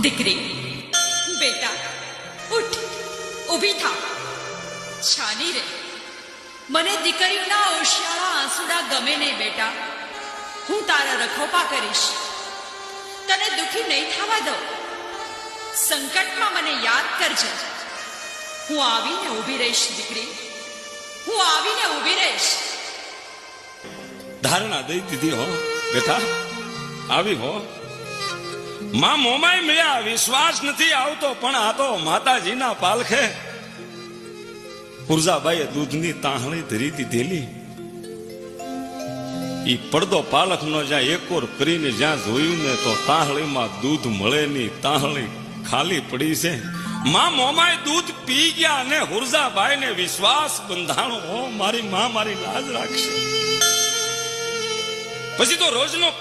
દીકરી. બેટા, ઉઠ, ઊભી થા. છાની રે. મને દીકરીઓના ઓશિયાળા આંસુડા ગમે નહીં બેટા. હું તારા રખોપા કરીશ. તને દુખી નહીં થવા દઉં. સંકટમાં મને યાદ કરજે. હું આવીને ઊભી રહીશ, દીકરી. હું આવીને ઊભી રહીશ. ધારણા દઈ દીધી હો, બેટા. આવી હો. માં મોમાય મળ્યા વિશ્વાસ નથી આવતો, પણ આ તો માતાજીના પાલખે. પુરજાબાઈએ દૂધની તાહણી ધરી દીધેલી. ઈ પડદો પાલખનો જ્યાં એકોર કરીને જ્યાં જોયું ને તો તાહળીમાં દૂધ મળે ની તાહળી ખાલી પડી છે. માં મોમાય દૂધ પી ગયા અને હુરજાભાઈ ને વિશ્વાસ બંધાણો હો મારી માં, મારી લાજ રાખશે. પછી તો રોજનો